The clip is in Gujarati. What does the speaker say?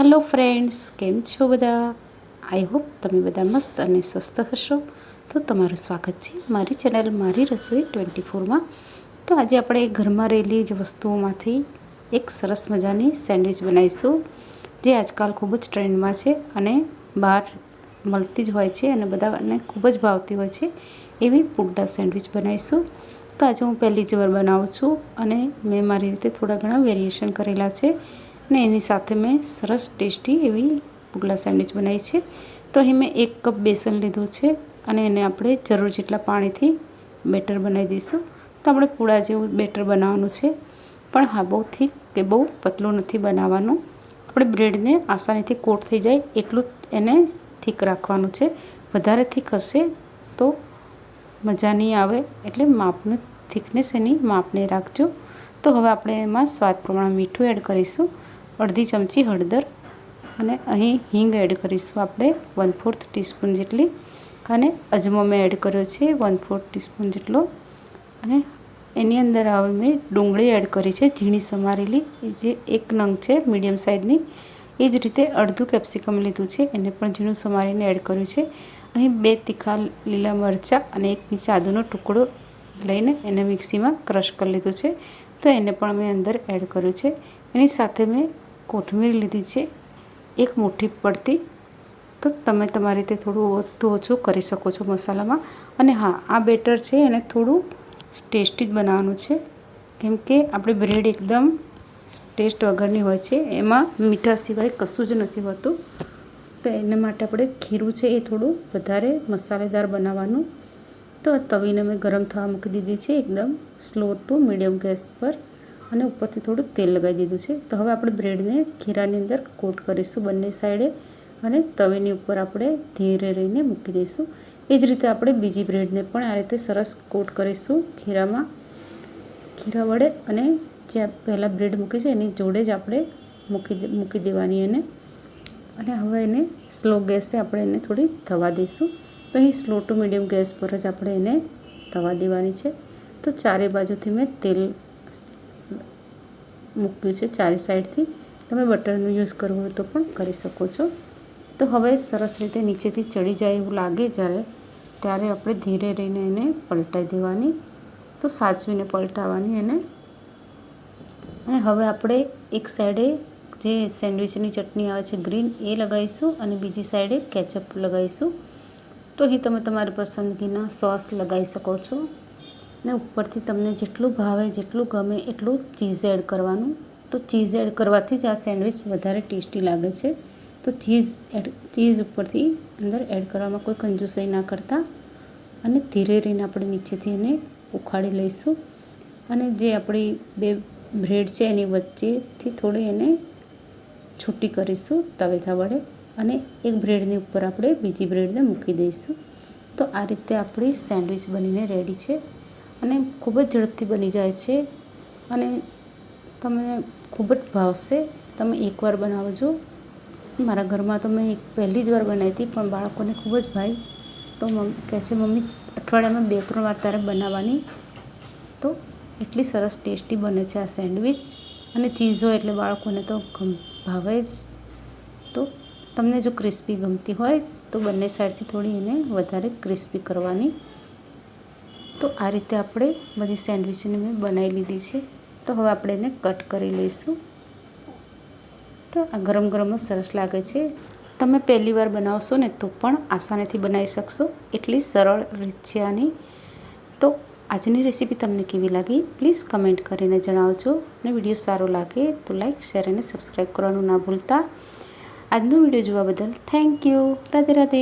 હલો ફ્રેન્ડ્સ કેમ છો બધા? આઈ હોપ તમે બધા મસ્ત અને સ્વસ્થ હશો. તો તમારું સ્વાગત છે મારી ચેનલ મારી રસોઈ ટ્વેન્ટી ફોરમાં. તો આજે આપણે ઘરમાં રહેલી જ વસ્તુઓમાંથી એક સરસ મજાની સેન્ડવિચ બનાવીશું, જે આજકાલ ખૂબ જ ટ્રેન્ડમાં છે અને બહાર મળતી જ હોય છે અને બધાને ખૂબ જ ભાવતી હોય છે એવી પુડ્ડા સેન્ડવિચ બનાવીશું. તો આજે હું પહેલી જ વાર બનાવું છું અને મેં મારી રીતે થોડા ઘણા વેરિએશન કરેલા છે. ને એની સાથે મેં સરસ ટેસ્ટી એવી પુગલા સેન્ડવિચ બનાવી છે. તો અહીં મેં એક કપ બેસન લીધું છે અને એને આપણે જરૂર જેટલા પાણીથી બેટર બનાવી દઈશું. તો આપણે પૂળા જેવું બેટર બનાવવાનું છે. પણ હા, બહુ થીક કે બહુ પતલું નથી બનાવવાનું. આપણે બ્રેડને આસાનીથી કોટ થઈ જાય એટલું એને થીક રાખવાનું છે. વધારે થીક હશે તો મજા નહીં આવે એટલે માપનું થિકનેસ એની માપને રાખજો. તો હવે આપણે એમાં સ્વાદ પ્રમાણે મીઠું એડ કરીશું. અડધી ચમચી હળદર અને અહીં હિંગ એડ કરીશું આપણે વન ફોર્થ ટીસ્પૂન જેટલી અને અજમો મેં એડ કર્યો છે વન ફોર્થ ટીસ્પૂન જેટલો અને એની અંદર હવે મેં ડુંગળી એડ કરી છે ઝીણી સમારેલી જે એક નંગ છે મીડિયમ સાઇઝની, એ જ રીતે અડધું કેપ્સિકમ લીધું છે, એને પણ ઝીણું સમારીને એડ કર્યું છે. અહીં બે તીખા લીલા મરચાં અને એક નીચે આદુનો ટુકડો લઈને એને મિક્સીમાં ક્રશ કરી લીધું છે. તો એને પણ મેં અંદર એડ કર્યું છે. એની સાથે મેં કોથમીર લીધી છે, એક મુઠ્ઠી પડતી. તો તમે તમારી રીતે થોડું વધુ ઓછું કરી શકો છો મસાલામાં. અને હા, આ બેટર છે, એને થોડું ટેસ્ટી જ બનાવવાનું છે. કેમ કે આપણે બ્રેડ એકદમ ટેસ્ટ વગરની હોય છે, એમાં મીઠા સિવાય કશું જ નથી હોતું. તો એના માટે આપણે ખીરું છે એ થોડું વધારે મસાલેદાર બનાવવાનું. તો તવીને મેં ગરમ થવા મૂકી દીધી છે, એકદમ સ્લો ટુ મીડિયમ ગેસ પર. અને ઉપરથી થોડું તેલ લગાવી દીધું છે. તો હવે આપણે બ્રેડને ખીરાની અંદર કોટ કરીશું બંને સાઈડે અને તવીની ઉપર આપણે ધીરે રહીને મૂકી દઈશું. એ જ રીતે આપણે બીજી બ્રેડને પણ આ રીતે સરસ કોટ કરીશું ખીરામાં ખીરા વડે અને જ્યાં પહેલાં બ્રેડ મૂકી છે એની જોડે જ આપણે મૂકી મૂકી દેવાની એને. અને હવે એને સ્લો ગેસે આપણે એને થોડી થવા દઈશું. તો અહીં સ્લો ટુ મીડિયમ ગેસ પર જ આપણે એને થવા દેવાની છે. તો ચારે બાજુથી મેં તેલ મૂક્યું છે ચારે સાઈડથી. તમે બટરનો યુઝ કરવો હોય તો પણ કરી શકો છો. તો હવે સરસ રીતે નીચેથી ચડી જાય એવું લાગે જ્યારે, ત્યારે આપણે ધીરે રહીને એને પલટાઈ દેવાની. તો સાચવીને પલટાવવાની એને. અને હવે આપણે એક સાઈડે જે સેન્ડવિચની ચટણી આવે છે ગ્રીન, એ લગાવીશું અને બીજી સાઈડે કેચઅપ લગાવીશું. તો અહીં તમે તમારી પસંદગીના સોસ લગાવી શકો છો. ને ઉપરથી તમને જેટલું ભાવે, જેટલું ગમે, એટલું ચીઝ એડ કરવાનું. તો ચીઝ એડ કરવાથી જ આ સેન્ડવિચ વધારે ટેસ્ટી લાગે છે. તો ચીઝ એડ ચીઝ ઉપરથી અંદર એડ કરવામાં કોઈ કંજુસાઈ ના કરતા અને ધીરે રહીને આપણે નીચેથી એને ઉખાડી લઈશું. અને જે આપણી બે બ્રેડ છે એની વચ્ચેથી થોડી એને છૂટી કરીશું તવેથા વડે અને એક બ્રેડની ઉપર આપણે બીજી બ્રેડને મૂકી દઈશું. તો આ રીતે આપણી સેન્ડવિચ બનીને રેડી છે. અને ખૂબ જ ઝડપથી બની જાય છે. અને તમને ખૂબ જ ભાવશે. તમે એકવાર બનાવજો. મારા ઘરમાં તો મેં એક પહેલી જ વાર બનાવી હતી, પણ બાળકોને ખૂબ જ ભાઈ. તો કહે છે, મમ્મી, અઠવાડિયામાં બે ત્રણ વાર તારે બનાવવાની. તો એટલી સરસ ટેસ્ટી બને છે આ સેન્ડવિચ. અને ચીઝ એટલે બાળકોને તો ભાવે જ. તો તમને જો ક્રિસ્પી ગમતી હોય, તો બંને સાઈડથી થોડી એને વધારે ક્રિસ્પી કરવાની. તો આ રીતે આપણે બધી સેન્ડવિચને મેં બનાવી લીધી છે. તો હવે આપણે એને કટ કરી લઈશું. તો આ ગરમ ગરમ જ સરસ લાગે છે. તમે પહેલી વાર બનાવશો ને તો પણ આસાનીથી બનાવી શકશો. એટલી સરળ રીત છે આની. તો આજની રેસીપી તમને કેવી લાગી? પ્લીઝ કમેન્ટ કરીને જણાવજો. અને વીડિયો સારો લાગે તો લાઈક, શેર અને સબસ્ક્રાઈબ કરવાનું ના ભૂલતા. આજનો વીડિયો જોવા બદલ થેન્ક યુ રાધે રાધે.